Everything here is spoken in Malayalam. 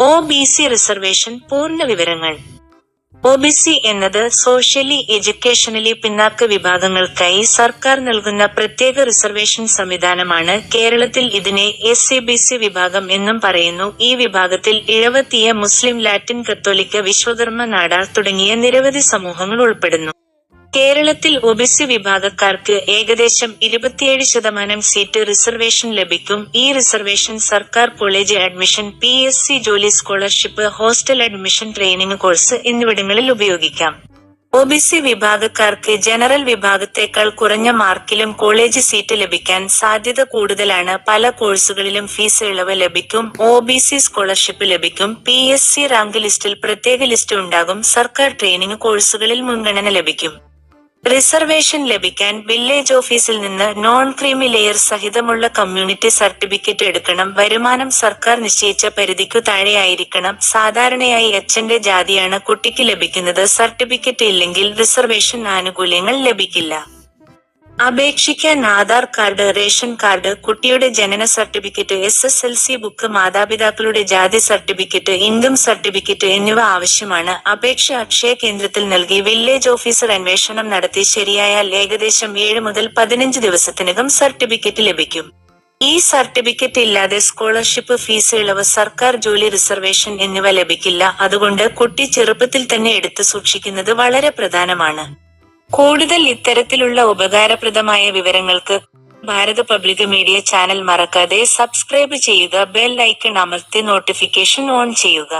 ഒ ബി സി റിസർവേഷൻ പൂർണ വിവരങ്ങൾ. ഒ ബി സി എന്നത് സോഷ്യലി എഡ്യൂക്കേഷനലി പിന്നാക്ക വിഭാഗങ്ങൾക്കായി സർക്കാർ നൽകുന്ന പ്രത്യേക റിസർവേഷൻ സംവിധാനമാണ്. കേരളത്തിൽ ഇതിനെ എസ് സി ബി സി വിഭാഗം എന്നും പറയുന്നു. ഈ വിഭാഗത്തിൽ ഇഴവത്തിയ മുസ്ലിം ലാറ്റിൻ കത്തോലിക്ക വിശ്വകർമ്മ നാടാർ തുടങ്ങിയ നിരവധി സമൂഹങ്ങൾ ഉൾപ്പെടുന്നു. കേരളത്തിൽ ഒബിസി വിഭാഗക്കാർക്ക് ഏകദേശം ഇരുപത്തിയേഴ് ശതമാനം സീറ്റ് റിസർവേഷൻ ലഭിക്കും. ഈ റിസർവേഷൻ സർക്കാർ college admission P S C ജോലി scholarship hostel admission training course എന്നിവിടങ്ങളിൽ ഉപയോഗിക്കാം. ഒബിസി വിഭാഗക്കാർക്ക് ജനറൽ വിഭാഗത്തേക്കാൾ കുറഞ്ഞ മാർക്കിലും കോളേജ് സീറ്റ് ലഭിക്കാൻ സാധ്യത കൂടുതലാണ്. പല കോഴ്സുകളിലും ഫീസ് ഇളവ് ലഭിക്കും ഒബിസി സ്കോളർഷിപ്പ് ലഭിക്കും പി എസ് സി റാങ്ക് ലിസ്റ്റിൽ പ്രത്യേക ലിസ്റ്റ് ഉണ്ടാകും സർക്കാർ ട്രെയിനിങ് കോഴ്സുകളിൽ മുൻഗണന ലഭിക്കും. റിസർവേഷൻ ലഭിക്കാൻ വില്ലേജ് ഓഫീസിൽ നിന്ന് നോൺ ക്രീമി ലെയർ സഹിതമുള്ള കമ്മ്യൂണിറ്റി സർട്ടിഫിക്കറ്റ് എടുക്കണം. വരുമാനം സർക്കാർ നിശ്ചയിച്ച പരിധിക്കു താഴെയായിരിക്കണം. സാധാരണയായി അച്ഛന്റെ ജാതിയാണ് കുട്ടിക്ക് ലഭിക്കുന്നത്. സർട്ടിഫിക്കറ്റ് ഇല്ലെങ്കിൽ റിസർവേഷൻ ആനുകൂല്യങ്ങൾ ലഭിക്കില്ല. അപേക്ഷിക്കാൻ ആധാർ കാർഡ് റേഷൻ കാർഡ് കുട്ടിയുടെ ജനന certificate S S L C book മാതാപിതാക്കളുടെ ജാതി സർട്ടിഫിക്കറ്റ് ഇൻകം സർട്ടിഫിക്കറ്റ് എന്നിവ ആവശ്യമാണ്. അപേക്ഷ അക്ഷയ കേന്ദ്രത്തിൽ നൽകി വില്ലേജ് ഓഫീസർ അന്വേഷണം നടത്തി ശരിയായാൽ ഏകദേശം ഏഴ് മുതൽ പതിനഞ്ച് ദിവസത്തിനകം സർട്ടിഫിക്കറ്റ് ലഭിക്കും. ഈ സർട്ടിഫിക്കറ്റ് ഇല്ലാതെ സ്കോളർഷിപ്പ് ഫീസ് ഇളവ് സർക്കാർ ജോലി റിസർവേഷൻ എന്നിവ ലഭിക്കില്ല. അതുകൊണ്ട് കുട്ടി ചെറുപ്പത്തിൽ തന്നെ എടുത്തു സൂക്ഷിക്കുന്നത് വളരെ പ്രധാനമാണ്. കൂടുതൽ ഇത്തരത്തിലുള്ള ഉപകാരപ്രദമായ വിവരങ്ങൾക്ക് ഭാരത പബ്ലിക് മീഡിയ ചാനൽ മറക്കാതെ സബ്സ്ക്രൈബ് ചെയ്യുക ബെൽ ഐക്കൺ അമർത്തി നോട്ടിഫിക്കേഷൻ ഓൺ ചെയ്യുക.